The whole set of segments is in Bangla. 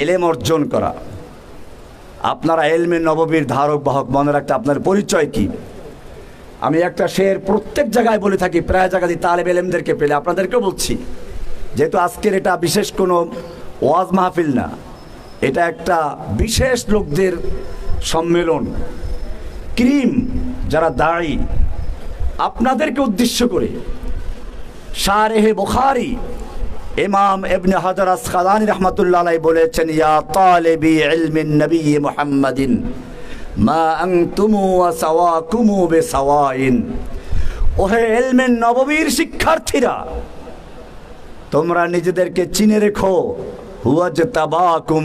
এলেম অর্জন করা। আপনারা এলমে নববীর ধারক, বাহক, মনে রাখতে আপনার পরিচয় কি? আমি একটা শের প্রত্যেক জায়গায় বলে থাকি, প্রায় জায়গায় তালেব এলেমদেরকে পেলে আপনাদেরকেও বলছি। যেহেতু আজকের এটা বিশেষ কোনো ওয়াজ মাহফিল না, এটা একটা বিশেষ লোকদের সম্মেলন। ক্রিম যারা দাঁড়ি আপনাদেরকে উদ্দেশ্য করে, শারেহে বুখারি ইমাম ইবনে হাজার আসকালানি রহমতুল্লাহ বলেছেন, ইয়া তালেবি ইলমিন নবী মুহাম্মাদিন, মা আনতুমু ওয়া সাওয়াকুমু বিসাওয়াইন। ওহে ইলমের নববীর শিক্ষার্থীরা, তোমরা নিজেদেরকে চিনে রেখো হুয়াজ তাবাকুম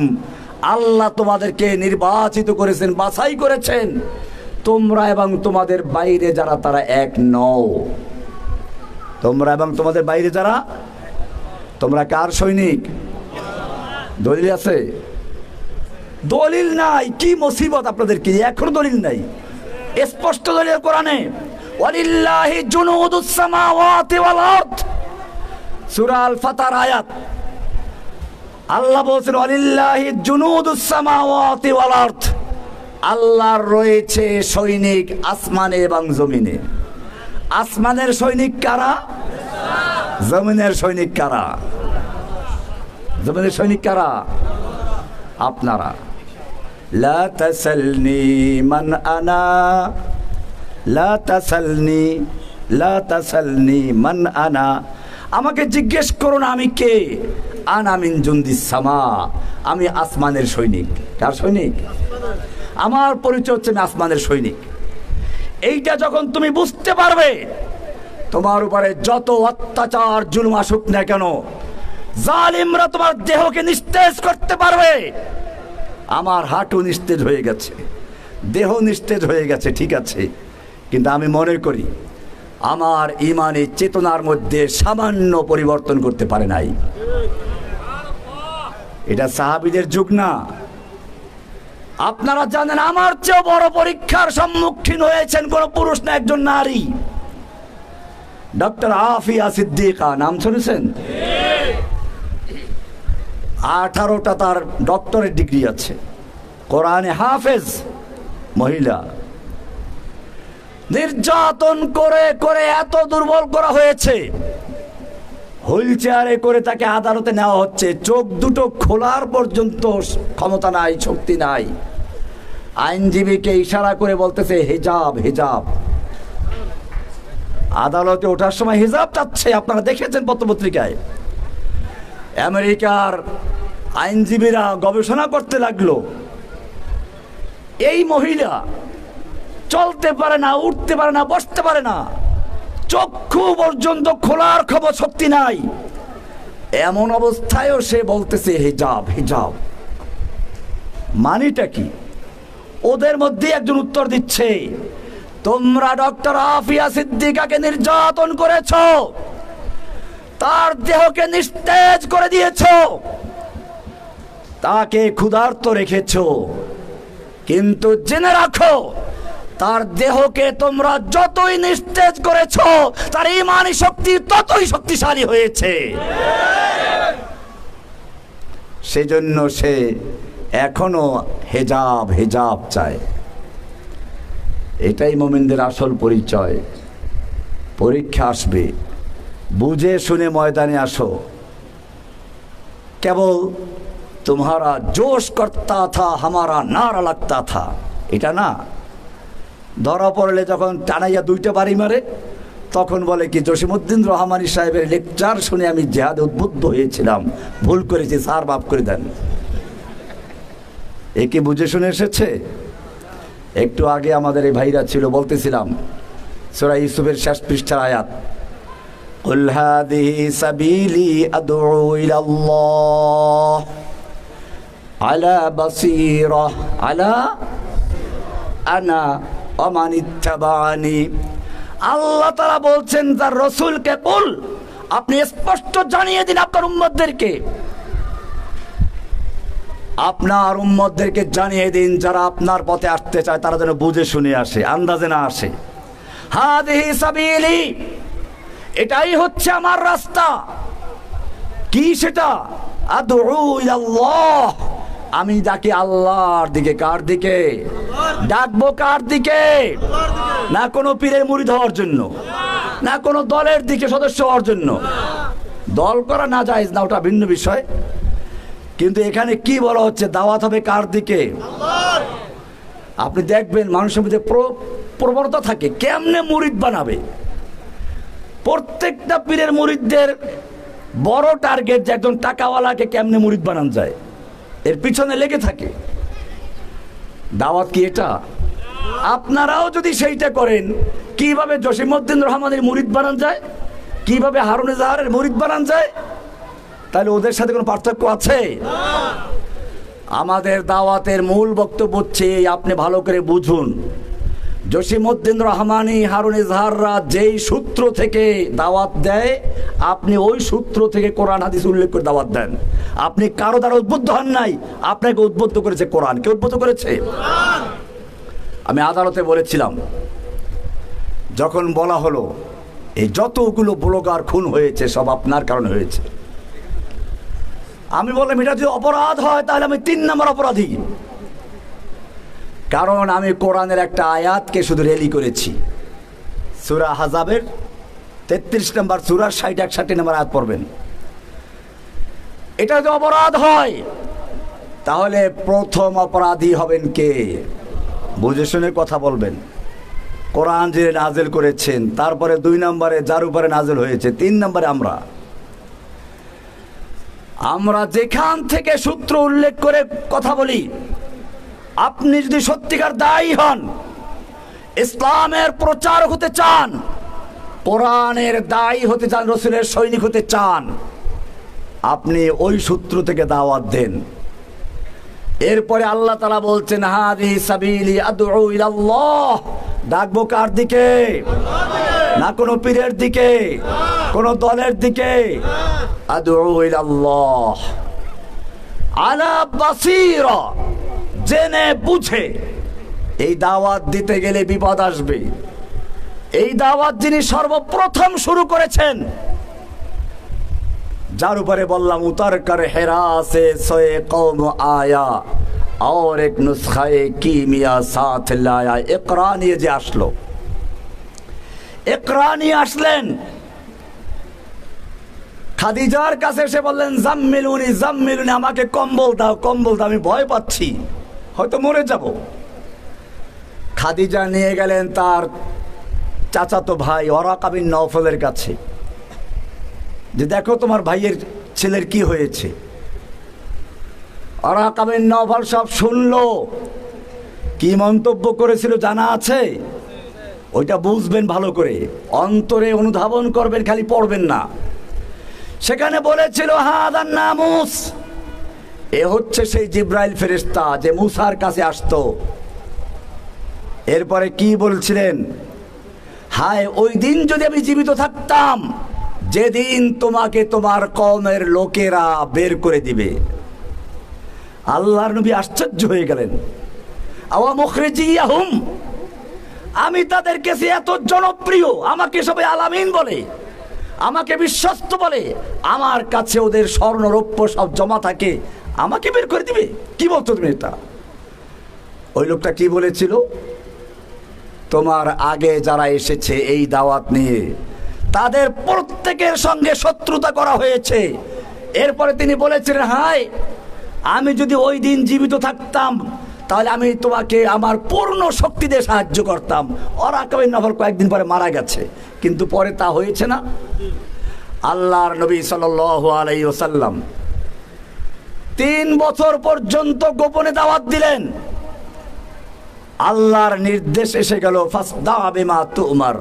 আল্লাহ তোমাদেরকে নির্বাচিত করেছেন, বাছাই করেছেন। তোমরা এবং তোমাদের বাইরে যারা, তারা এক নও। তোমরা এবং তোমাদের বাইরে যারা তোমরা কার সৈনিক? দলিল আছে? দলিল নাই, কি মুসিবত আপনাদের কি এখন দলিল নাই। স্পষ্ট দলিল কোরআনে, ওয়ালিল্লাহি জুনুদুস সামাওয়াতি ওয়াল আরদ। সূরা আল ফাতার আয়াত। আল্লাহ বলছেন, ওয়ালিল্লাহি জুনুদুস সামাওয়াতি ওয়াল আরদ। আল্লাহর রয়েছে সৈনিক আসমানে এবং জমিনে। আসমানের সৈনিক কারা? জমিনের সৈনিক কারা? জমিনের সৈনিক কারা? আপনারা। মান আনা। মান আনা। আমাকে জিজ্ঞেস করো না আমি কে? আনা মিন জুন্দিস সামা। আমি আসমানের সৈনিক। কার সৈনিক? আমার পরিচয় হচ্ছে আমি আসমানের সৈনিক। এইটা যখন তুমি বুঝতে পারবে তোমার উপরে যত অত্যাচার, জুলুম আসুক না কেন, জালিমরা তোমার দেহকে নিস্তেজ করতে পারবে। আমার হাঁটু নিস্তেজ হয়ে গেছে, দেহ নিস্তেজ হয়ে গেছে, ঠিক আছে। কিন্তু আমি মনে করি, আমার ইমানে চেতনার মধ্যে সামান্য পরিবর্তন করতে পারে নাই। এটা সাহাবিদের যুগ না। আপনারা জানেন, আমার চেয়েও বড় পরীক্ষার সম্মুখীন হয়েছেন কোন পুরুষ না একজন নারী। ডক্টর আফিয়া সিদ্দিকা, নাম শুনেছেন? আঠারোটা তার ডক্টরের ডিগ্রি আছে। কোরআনে হাফেজ, মহিলা। নির্যাতন করে করে এত দুর্বল করা হয়েছে। হুইল চেয়ারে করে তাকে আদালতে নেওয়া হচ্ছে। চোখ দুটো খোলার পর্যন্ত ক্ষমতা নাই, শক্তি নাই। আইনজীবীকে ইশারা করে বলতেছে, হেজাব হেজাব। আদালতে ওঠার সময় হিজাব চাচ্ছে। আপনারা দেখেছেন পত্রপত্রিকায়। আমেরিকার আইনজীবীরা গবেষণা করতে লাগল। এই মহিলা চলতে পারে না, উঠতে পারে না, বসতে পারে না। চক্ষু পর্যন্ত খোলার খবর শক্তি নাই। এমন অবস্থায়ও সে বলতেছে, হিজাব হিজাব। মানিটা কি? ওদের মধ্যে একজন উত্তর দিচ্ছে তোমরা ডক্টর আফিয়া সিদ্দিকাকে নির্যাতন করেছ। তার দেহকে নিস্তেজ করে দিয়েছ। তাকে ক্ষুধার্ত রেখেছ। কিন্তু জেনে রাখো, তার দেহকে তোমরা যতই নিস্তেজ করেছ, তার ইমানি শক্তি ততই শক্তিশালী হয়েছে। সেজন্য সে এখনও হেজাব হেজাব চায়। এটাই মোমিনদের আসল পরিচয়। পরীক্ষা আসবে। বুঝে শুনে ময়দানে আসো। কেবল তোমারা জোশ করতা থা, হামারা নারা লাগতা থা। এটা না। ধরা পড়লে যখন টানাইয়া দুইটা বাড়ি মারে, তখন বলে কি জসিমুদ্দিন রহমানি সাহেবের লেকচার শুনে আমি জেহাদে উদ্বুদ্ধ হয়েছিলাম। ভুল করেছি, স্যার, মাফ করে দেন। একে বুঝে শুনে এসেছে? একটু আগে আমাদের এই ভাইরা ছিল বলতেছিলাম সোরা ইউসুফের শেষ পৃষ্ঠার আয়াত قل هذه سبيلي أدعو إلى الله على بصيرة على أنا ومن اتبعني আল্লাহ তারা বলছেন তার রসুলকে কুল আপনি স্পষ্ট জানিয়ে দিন আপনার উম্মতদেরকে আপনার উম্মতদেরকে জানিয়ে দিন, যারা আপনার পথে আসতে চায়, তারা যেন বুঝে শুনে আসে, আন্দাজে না আসে। এটাই হচ্ছে আমার রাস্তা। কি সেটা? আদউ ইলাল্লাহ। আমি ডাকি আল্লাহর দিকে, কার দিকে? ডাকবো কার দিকে? না কোনো পীরের মুড়ি হওয়ার জন্য, না কোনো দলের দিকে সদস্য হওয়ার জন্য। দল করা না যায় না, ওটা ভিন্ন বিষয়। কিন্তু এখানে কি বলা হচ্ছে? দাওয়াত হবে কার দিকে? আপনি দেখবেন মানুষের মধ্যে প্র- প্রবণতা থাকে। কেমনে মুরিদ বানাবে? প্রত্যেকটা পীরের মুরিদদের বড় টার্গেট যে একজন টাকাওয়ালাকে কেমনে মুরিদ বানান যায়। এর পিছনে লেগে থাকে। দাওয়াত কি এটা? আপনারাও যদি সেইটা করেন, কীভাবে জসিমউদ্দিন রহমানের মুরিদ বানান যায়? কীভাবে হারুনে জাহারের মুরিদ বানান যায়? তাহলে ওদের সাথে কোনো পার্থক্য আছে? আমাদের দাওয়াতের মূল বক্তব্য হচ্ছে আপনি ভালো করে বুঝুন। জসিমউদ্দিন রহমানি, হারুন ইজহাররা যেই সূত্র থেকে দাওয়াত দেয়, আপনি ওই সূত্র থেকে কোরআন, হাদিস উল্লেখ করে দাওয়াত দেন। আপনি কারও দ্বারা উদ্বুদ্ধ হন নাই, আপনাকে উদ্বুদ্ধ করেছে কোরআন। কে উদ্বুদ্ধ করেছে? আমি আদালতে বলেছিলাম, যখন বলা হলো, এই যতগুলো ব্লগার খুন হয়েছে, সব আপনার কারণে হয়েছে। আমি বললাম, এটা যদি অপরাধ হয়, তাহলে আমি তিন নম্বর অপরাধী। কারণ আমি কোরআনের একটা আয়াতকে শুধু রেলি করেছি। সুরা হাজাবের তেত্রিশ নম্বর সুরা ষাট, একষট্টি নম্বর আয়াত পড়বেন। এটা যদি অপরাধ হয়, তাহলে প্রথম অপরাধী হবেন কে? বুঝে শুনে কথা বলবেন। কোরআন যে নাজেল করেছেন, তারপরে দুই নম্বরে, যার উপরে নাজেল হয়েছে, তিন নম্বরে আমরা। আমরা যেখান থেকে সূত্র উল্লেখ করে কথা বলি, আপনি যদি সত্যিকার দায়ী হন, ইসলামের প্রচার হতে চান, কোরআনের দায়ী হতে চান, রসুলের সৈনিক হতে চান, আপনি ওই সূত্র থেকে দাওয়াত দেন। এরপরে আল্লাহ তালা বলছেন ডাকবো কার দিকে? না কোনো পীরের দিকে? কোনো দলের দিকে? আলা বাসিরা, জেনে বুঝে। এই দাওয়াত দিতে গেলে বিপদ আসবে। এই দাওয়াত যিনি সর্বপ্রথম শুরু করেছেন, যার উপরে বললাম উতার কর হেরা সে সোয়ে কৌম আয়া। আর এক নুসখায় কিমিয়া সাথ লায়া। একরা নিয়ে যে আসলো। একরা নিয়ে আসলেন খাদিজার কাছে এসে বললেন, জাম্মিলুনি জাম্মিলুনি, আমাকে কম্বল দাও কম্বল দাও, আমি ভয় পাচ্ছি। হয়তো মরে যাব। খাদিজা নিয়ে গেলেন তার চাচাতো ভাই অরাকাবিন নওফলের কাছে। যে দেখো তোমার ভাইয়ের ছেলের কি হয়েছে। অরাকাবিন নওফল সব শুনলো। কি মন্তব্য করেছিল জানা আছে? ওইটা বুঝবেন ভালো করে। অন্তরে অনুধাবন করবেন, খালি পড়বেন না। সেখানে বলেছিল, হাদান নামুস। এ হচ্ছে সেই জিব্রাইল ফেরেস্তা যে মুসার কাছে আসতো। এরপরে কি বলছিলেন? হায়, ওই দিন যদি আমি জীবিত থাকতাম, যেদিন তোমাকে তোমার কমের লোকেরা বের করে দিবে। আল্লাহর নবী আশ্চর্য হয়ে গেলেন। আওয়া মুখরিজিয়াহুম, আমি তাদের কাছে এত জনপ্রিয়, আমাকে সবাই আলামিন বলে। আমাকে বিশ্বস্ত বলে, আমার কাছে ওদের স্বর্ণ রৌপ্য সব জমা থাকে, আমাকে বের করে দিবে। কি বলতো তুমি এটা? ওই লোকটা কি বলেছিল? তোমার আগে যারা এসেছে এই দাওয়াত নিয়ে, তাদের প্রত্যেকের সঙ্গে শত্রুতা করা হয়েছে। এরপরে তিনি বলেছিলেন হাই আমি যদি ওই দিন জীবিত থাকতাম তাহলে আমি তোমাকে আমার পূর্ণ শক্তি দিয়ে সাহায্য করতাম। ওরা কবে নফল কয়েকদিন পরে মারা গেছে, কিন্তু পরে তা হয়েছে না। আল্লাহর নবী সাল আলাই ওসাল্লাম তিন বছর পর্যন্ত গোপনে দাওয়াত দিলেন। আল্লাহর নির্দেশ এসে গেল ফাসদা বিমা তুমার।